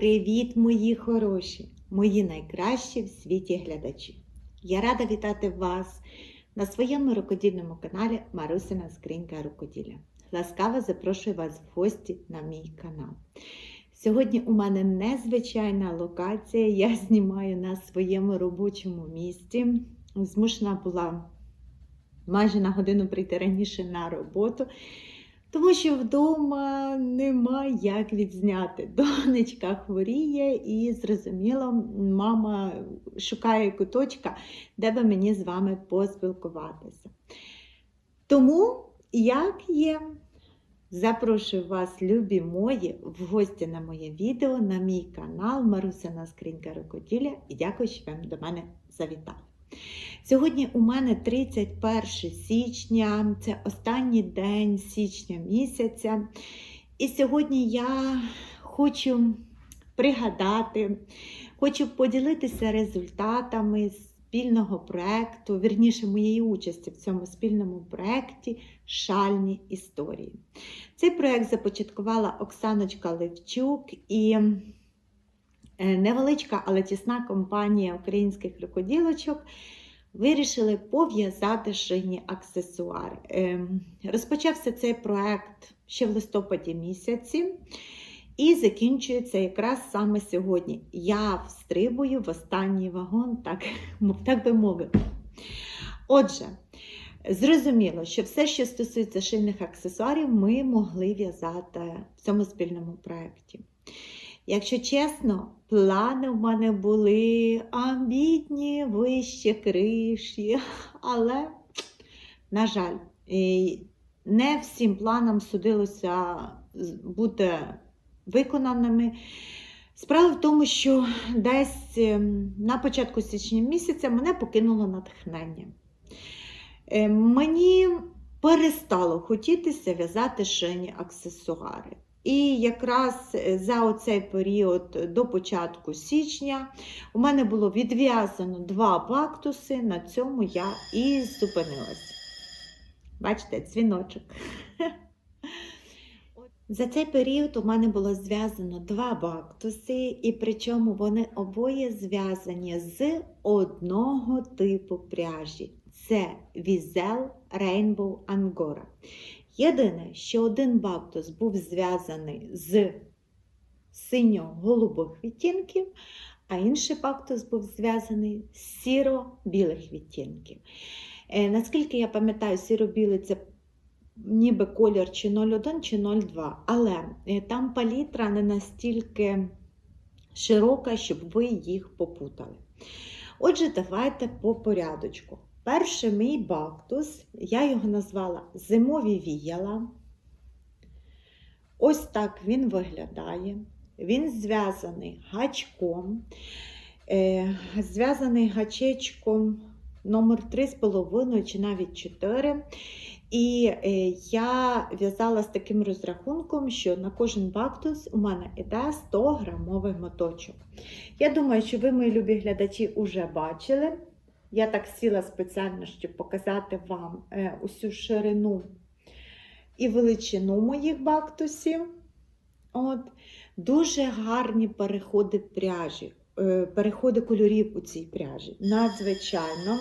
привіт, мої хороші, мої найкращі в світі глядачі. Я рада вітати вас на своєму рукодільному каналі Марусина Скринька Рукоділля. Ласкаво запрошую вас в гості на мій канал. Сьогодні у мене незвичайна локація. Я знімаю на своєму робочому місці. Змушена була майже на годину прийти раніше на роботу. Тому що вдома нема як відзняти. Донечка хворіє і, зрозуміло, мама шукає куточка, де би мені з вами поспілкуватися. Тому, як є, запрошую вас, любі мої, в гості на моє відео, на мій канал Марусина Скринька Рукоділля і дякую, що ви до мене завітали. Сьогодні у мене 31 січня, це останній день січня місяця. І сьогодні я хочу пригадати, хочу поділитися результатами спільного проєкту, вірніше моєї участі в цьому спільному проєкті Шальні історії. Цей проєкт започаткувала Оксаночка Левчук і невеличка, але тісна компанія українських рукоділочок вирішили пов'язати шийні аксесуари. Ем, Розпочався цей проект ще в листопаді місяці. І закінчується якраз саме сьогодні. Я встрибую в останній вагон, так, так би мовити. Отже, зрозуміло, що все, що стосується шийних аксесуарів, ми могли в'язати в цьому спільному проєкті. Якщо чесно, плани в мене були амбітні, вище криші, але, на жаль, не всім планам судилося бути виконаними. Справа в тому, що десь на початку січня місяця мене покинуло натхнення. Е, мені перестало хотітися в'язати шині аксесуари. І якраз за оцей період до початку січня у мене було відв'язано два бактуси, на цьому я і зупинилася. Бачите, дзвіночок. За цей період у мене було зв'язано два бактуси, і причому вони обоє зв'язані з одного типу пряжі. Це Візел Rainbow Angora. Єдине, що один бактус був зв'язаний з синьо-голубих відтінків, а інший бактус був зв'язаний з сіро-білих відтінків. Е, наскільки я пам'ятаю, сіро-білий це ніби колір чи 01, чи 02, але е, там палітра не настільки широка, щоб ви їх попутали. Отже, давайте по порядочку. Перший мій бактус, я його назвала зимові віяла. Ось так він виглядає. Він зв'язаний гачком, е, зв'язаний гачечком номер 3,5 чи навіть 4. І е, я в'язала з таким розрахунком, що на кожен бактус у мене йде 100 грамовий моточок. Я думаю, що ви, мої любі глядачі, вже бачили. Я так сіла спеціально, щоб показати вам е, усю ширину і величину моїх бактусів. От. Дуже гарні переходи пряжі, е, переходи кольорів у цій пряжі. Надзвичайно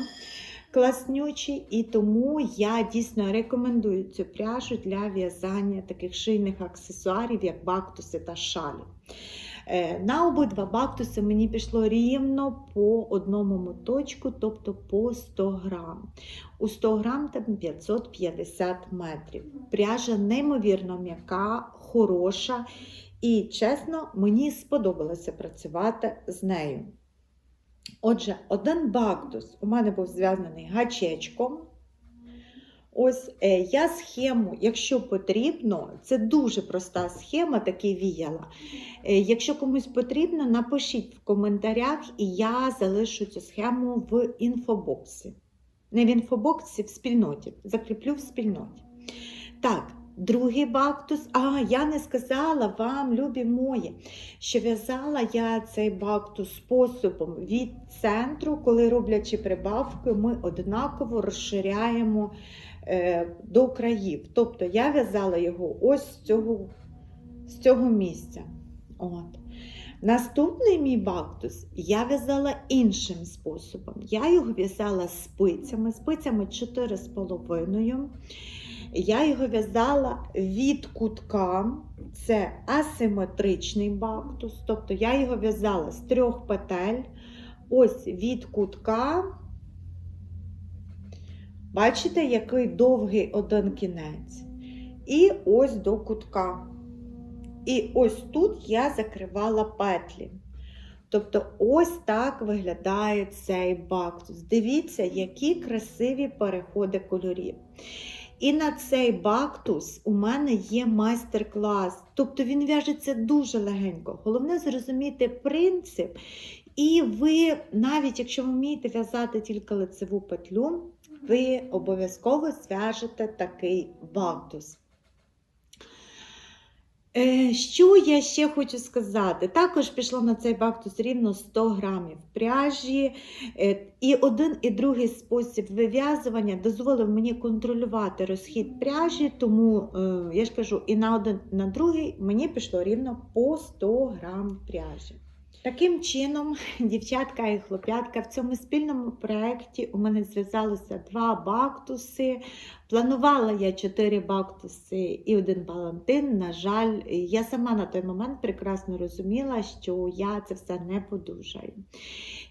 класнючі, і тому я дійсно рекомендую цю пряжу для в'язання таких шийних аксесуарів, як бактуси та шалі. Е, на обидва бактуси мені пішло рівно по одному моточку, тобто по 100 грам. У 100 грам там 550 метрів. Пряжа неймовірно м'яка, хороша. І, чесно, мені сподобалося працювати з нею. Отже, один бактус у мене був зв'язаний гачечком, Ось е, я схему, якщо потрібно, це дуже проста схема, таки віяла. Е, якщо комусь потрібно, напишіть в коментарях, і я залишу цю схему в інфобоксі. Не в інфобоксі, в спільноті. Закріплю в спільноті. Так, другий бактус. А, я не сказала вам, любі мої, що в'язала я цей бактус способом від центру, коли роблячи прибавки, ми однаково розширяємо е, до країв. Тобто я в'язала його ось з цього, з цього місця. От. Наступний мій бактус я в'язала іншим способом. Я його в'язала спицями, спицями 4,5. Я його в'язала від кутка, це асиметричний бактус, тобто я його в'язала з трьох петель, ось від кутка. Бачите, який довгий один кінець. І ось до кутка. І ось тут я закривала петлі. Тобто, ось так виглядає цей бактус. Дивіться, які красиві переходи кольорів. І на цей бактус у мене є майстер-клас. Тобто він в'яжеться дуже легенько. Головне зрозуміти принцип. І ви, навіть якщо ви вмієте в'язати тільки лицеву петлю, ви обов'язково зв'яжете такий бактус. Е, Що я ще хочу сказати? Також пішло на цей бактус рівно 100 грамів пряжі. Е, І один і другий спосіб вив'язування дозволив мені контролювати розхід пряжі, тому е, я ж кажу, і на один, і на другий мені пішло рівно по 100 грам пряжі. Таким чином, дівчатка і хлоп'ятка, в цьому спільному проєкті у мене зв'язалося два бактуси. Планувала я чотири бактуси і один палантин. На жаль, я сама на той момент прекрасно розуміла, що я це все не подужаю.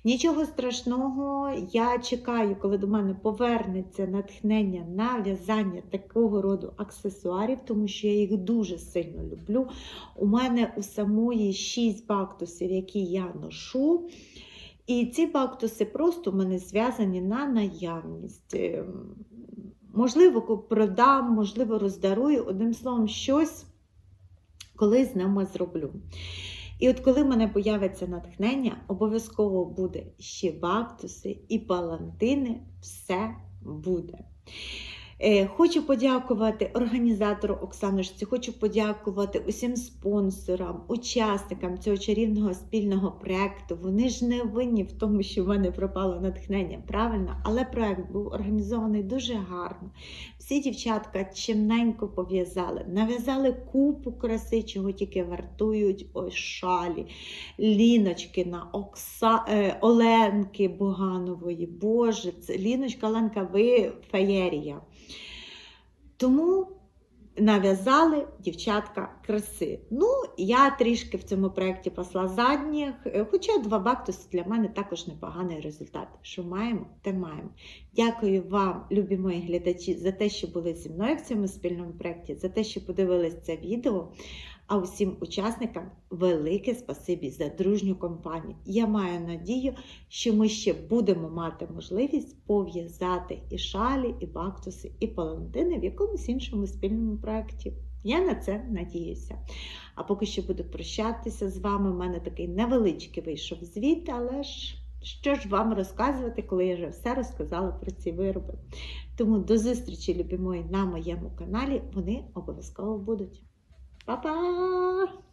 Нічого страшного, я чекаю, коли до мене повернеться натхнення на в'язання такого роду аксесуарів, тому що я їх дуже сильно люблю. У мене у самої 6 бактусів, які я ношу. І ці бактуси просто в мене зв'язані на наявність. Ем, Можливо, продам, можливо, роздарую, одним словом, щось колись з ними зроблю. І от коли в мене появиться натхнення, обов'язково буде ще бактуси і палантини, все буде. Е, Хочу подякувати організатору Оксанушці, хочу подякувати усім спонсорам, учасникам цього чарівного спільного проєкту. Вони ж не винні в тому, що в мене пропало натхнення, правильно? Але проєкт був організований дуже гарно. Всі дівчатка чимненько пов'язали, нав'язали купу краси, чого тільки вартують ось шалі, Ліночкина, Окса... е, Оленки Боганової. Боже, це Ліночка Оленка, ви феєрія. Тому нав'язали дівчатка краси. Ну, я трішки в цьому проєкті пасла задніх, е, хоча два бактуси для мене також непоганий результат. Що маємо, те маємо. Дякую вам, любі мої глядачі, за те, що були зі мною в цьому спільному проєкті, за те, що подивились це відео. А усім учасникам велике спасибі за дружню компанію. Я маю надію, що ми ще будемо мати можливість пов'язати і шалі, і бактуси, і палантини в якомусь іншому спільному проєкті. Я на це надіюся. А поки що буду прощатися з вами. У мене такий невеличкий вийшов звіт, але ж що ж вам розказувати, коли я вже все розказала про ці вироби. Тому до зустрічі, любі мої, на моєму каналі. Вони обов'язково будуть. バイバーイ。